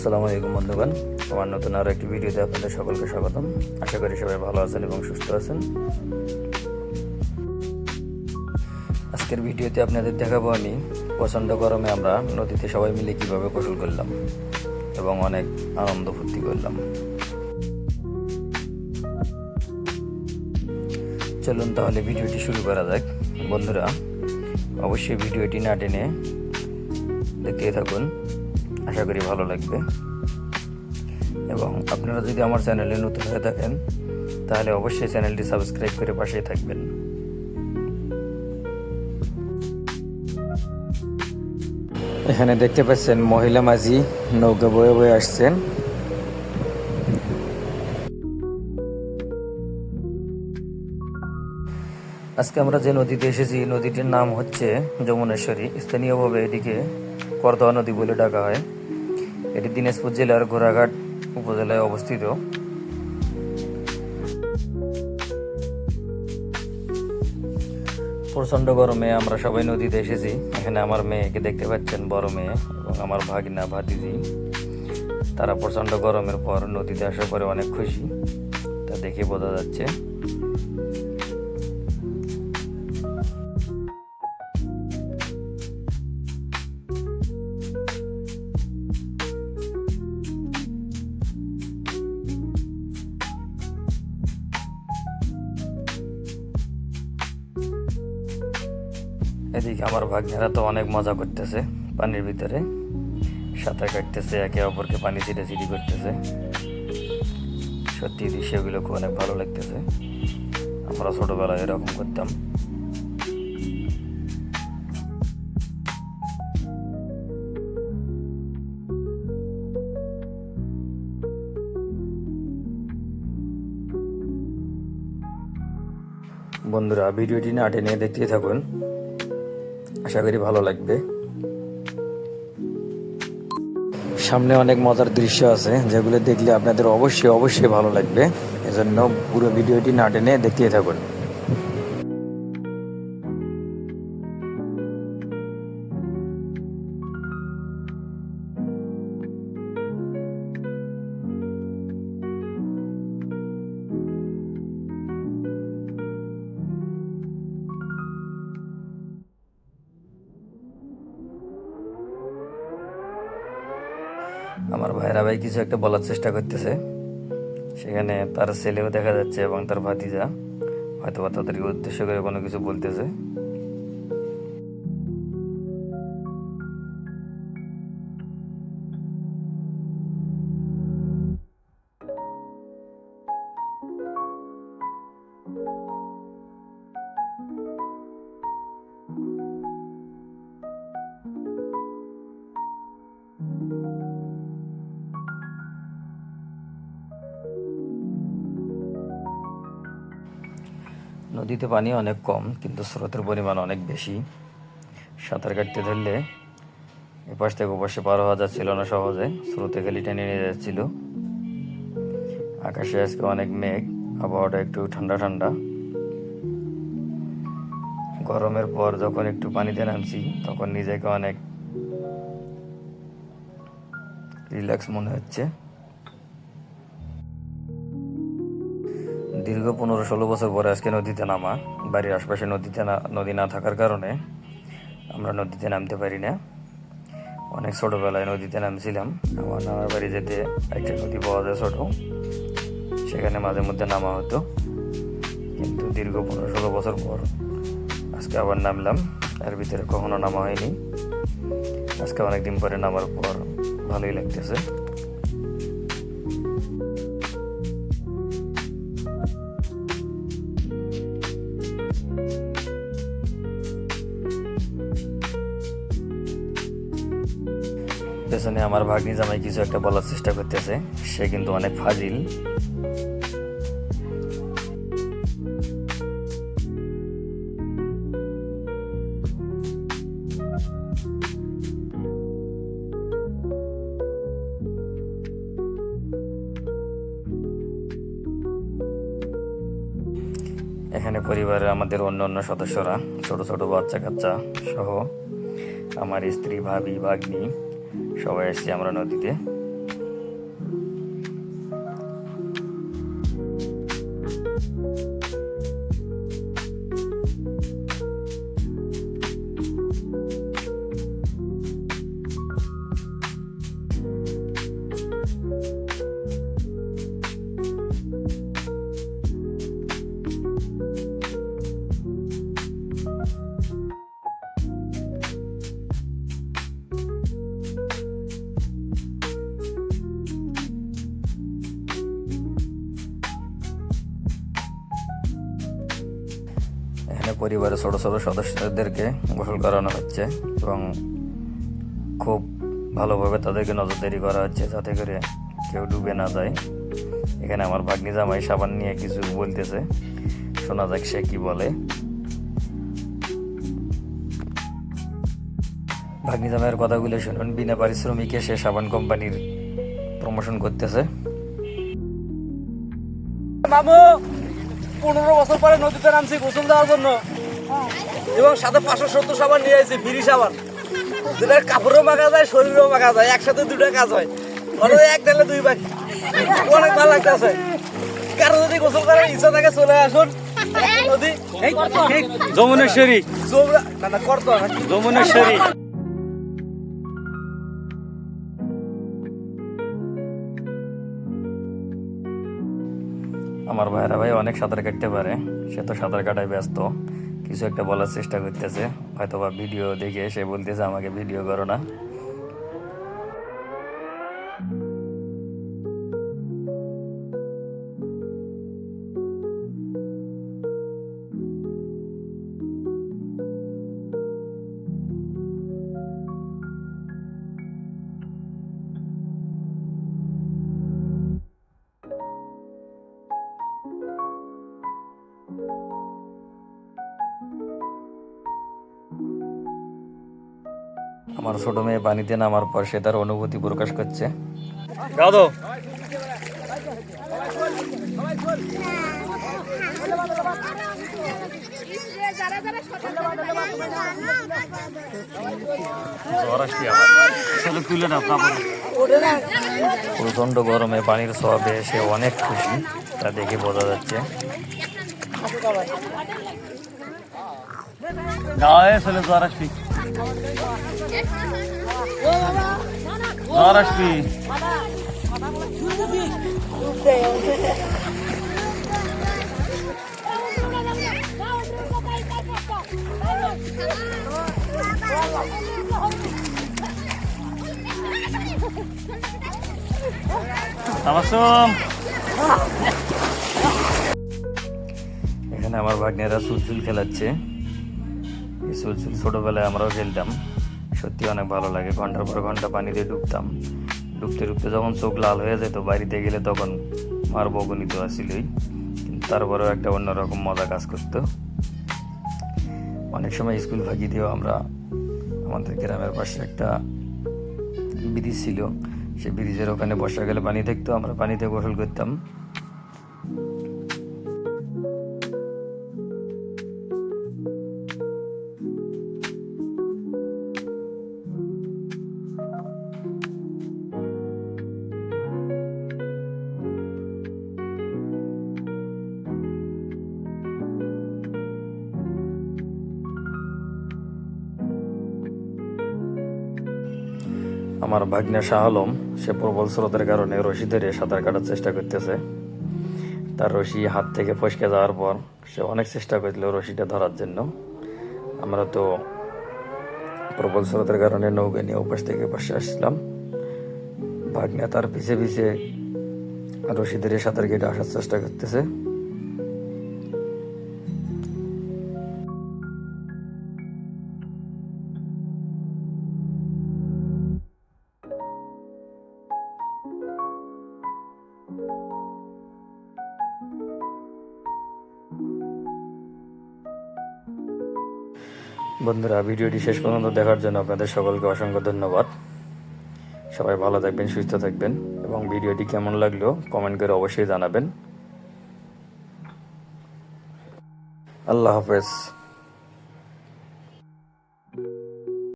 আসসালামু আলাইকুম বন্ধুগণ। আমার নতুন আরও একটি ভিডিওতে আপনাদের সকলকে স্বাগতম। আশা করি সবাই ভালো আছেন এবং সুস্থ আছেন। আজকের ভিডিওতে আপনাদের দেখাবো আমি, প্রচণ্ড গরমে আমরা নদীতে সবাই মিলে কীভাবে গোসল করলাম এবং অনেক আনন্দ ফুর্তি করলাম। চলুন তাহলে ভিডিওটি শুরু করা যাক। বন্ধুরা, অবশ্যই ভিডিওটি না টেনে দেখতে থাকুন। আশা করি ভালো লাগবে। এবং আপনারা যদি আমার চ্যানেলে নতুন হয়ে থাকেন, তাহলে অবশ্যই চ্যানেলটি সাবস্ক্রাইব করে পাশেই থাকবেন। এখানে দেখতে পাচ্ছেন মহিলা মাঝি নৌকা বয়ে বয়ে আসছেন। আজকে আমরা যে নদীতে এসেছি, নদীটির নাম হচ্ছে যমুনেশ্বরী। স্থানীয়ভাবে এটিকে করদোয়া নদী বলে ডাকা হয়। এটি দিনাজপুর জেলার ঘোড়াঘাট উপজেলায় অবস্থিত। প্রচণ্ড গরমে আমরা সবাই নদীতে এসেছি। এখানে আমার মেয়েকে দেখতে পাচ্ছেন, বড় মেয়ে, এবং আমার ভাগিনা, ভাতিজি। তারা প্রচণ্ড গরমের পর নদীতে আসার পরে অনেক খুশি। তা দেখে বোঝা যাচ্ছে এদিকে আমার ভাগ্নেরা তো অনেক মজা করতেছে, পানির ভিতরে। সাঁতার কাটতেছে, একে অপরকে পানি ছিটে ছিটি করতেছে। সত্যি দৃশ্যগুলো খুব অনেক ভালো লাগতেছে। আমরা ছোটবেলায় এরকম করতাম। বন্ধুরা, ভিডিওটি না টেনে দেখতে থাকুন। আশা করি ভালো লাগবে। সামনে অনেক মজার দৃশ্য আছে, যেগুলো দেখলে আপনাদের অবশ্যই অবশ্যই ভালো লাগবে। এজন্য পুরো ভিডিওটি না টেনে দেখতে থাকুন। ভাই কিছু একটা বলার চেষ্টা করতেছে। সেখানে তার ছেলেও দেখা যাচ্ছে এবং তার ভাতিজা হয়তো বা তাদেরকে উদ্দেশ্য করে কোনো কিছু বলতেছে। নদীতে পানি অনেক কম, কিন্তু স্রোতের পরিমাণ অনেক বেশি। সাঁতার কাটতে ধরলে এপাশ থেকে ওপাশে পার হওয়া যাচ্ছিল না সহজে, স্রোতে খালি টেনে নিয়ে যাচ্ছিল। আকাশে আজকে অনেক মেঘ, আবহাওয়াটা একটু ঠান্ডা ঠান্ডা। গরমের পর যখন একটু পানিতে নামছি, তখন নিজেকে অনেক রিল্যাক্স মনে হচ্ছে। দীর্ঘ পনেরো ষোলো বছর পরে আজকে নদীতে নামা। বাড়ির আশপাশে নদীতে না নদী না থাকার কারণে আমরা নদীতে নামতে পারি না। অনেক ছোটোবেলায় নদীতে নামছিলাম। আমার নামার বাড়ি যেতে একটা নদী পাওয়া যায় ছোটো। সেখানে মাঝে মধ্যে নামা হতো। কিন্তু দীর্ঘ পনেরো ষোলো বছর পর আজকে আবার নামলাম। এর ভিতরে কখনো নামা হয়নি। আজকে অনেকদিন পরে নামার পর ভালোই লাগতেছে। পেছনে আমার ভাগ্নি জামাই কিছু একটা বলার চেষ্টা করতেছে। সে কিন্তু অনেক ফাজিল। এখানে পরিবারের আমাদের অন্য অন্য সদস্যরা, ছোট ছোট বাচ্চা কাচ্চা সহ আমার স্ত্রী, ভাবি, ভাগ্নি সবাই এসছি আমরা নদীতে। পরিবারের ছোট ছোট সদস্যদেরকে গোসল করানো হচ্ছে এবং খুব ভালোভাবে তাদেরকে নজরদারি করা হচ্ছে যাতে করে কেউ ডুবে না যায়। এখানে আমার ভাগ্নি জামাই সাবান নিয়ে কিছু বলতেছে। শোনা যাক সে কি বলে। ভাগ্নি জামাইয়ের কথাগুলো শুনুন। বিনা পারিশ্রমিকে সে সাবান কোম্পানির প্রমোশন করতেছে। মামু! পনেরো বছর পরে নদীতে নামছি গোসল দেওয়ার জন্য। এবং সাথে পাঁচশো সত্তর সাবান নিয়ে আসছি ফিরি সাবান। যেটা কাপড়ও মাখা যায় শরীরও মাখা যায় একসাথে দুটো কাজ হয়। ওরা এক ঢেলে দুই বাকি। অনেক ভালো লাগতেছে। কারও যদি গোসল করার ইচ্ছা থাকে চলে আসুন। নদী যমুনেশ্বরী। জোবরা না না করতো না যমুনেশ্বরী। আমার ভাইরা ভাই অনেক সাঁতার কাটতে পারে। সে তো সাঁতার কাটায় ব্যস্ত। কিছু একটা বলার চেষ্টা করতেছে। হয়তো বা ভিডিও দেখে সে বলতেছে, আমাকে ভিডিও করো না। আমার ছোট মেয়ে পানিতে নামার পর সে তার অনুভূতি প্রকাশ করছে। দাদু। প্রচণ্ড গরমে পানির সবে সে অনেক খুশি তা দেখে বোঝা যাচ্ছে। গায়ে চলে আসবি জ্বর এখানে আমার ভাগ্নেরা চুলচুল খেলাচ্ছে। চুলচুল ছোটবেলায় আমরাও খেলতাম। সত্যি অনেক ভালো লাগে। ঘণ্টার পর ঘণ্টা পানিতে ডুবতাম। ডুবতে ডুবতে যখন চোখ লাল হয়ে যেত, বাড়িতে গেলে তখন মার বকুনিত আসিলই তারপরেও একটা অন্যরকম মজা কাজ করতো। অনেক সময় স্কুল ফাঁকি দিয়েও আমরা আমাদের গ্রামের পাশে একটা ব্রিজ ছিল। সেই ব্রিজের ওখানে বর্ষাকালে পানি থাকতো আমরা পানিতে গোসল করতাম। আমার ভাগ্নে শাহ আলম, সে প্রবল স্রোতের কারণে রশি ধরে সাঁতার কাটার চেষ্টা করতেছে। তার রশি হাত থেকে ফসকে যাওয়ার পর সে অনেক চেষ্টা করছিল রশিটা ধরার জন্য। আমরা তো প্রবল স্রোতের কারণে নৌকা নিয়ে উপাস থেকে পাশে আসছিলাম। ভাগ্নে তার পিছে পিছে রশি ধরে সাঁতার কেটে আসার চেষ্টা করতেছে। বন্ধুরা, ভিডিওটি শেষ পর্যন্ত দেখার জন্য আপনাদের সকলকে অসংখ্য ধন্যবাদ। সবাই ভালো থাকবেন, সুস্থ থাকবেন এবং ভিডিওটি কেমন লাগল কমেন্ট করে অবশ্যই জানাবেন। আল্লাহ হাফেজ।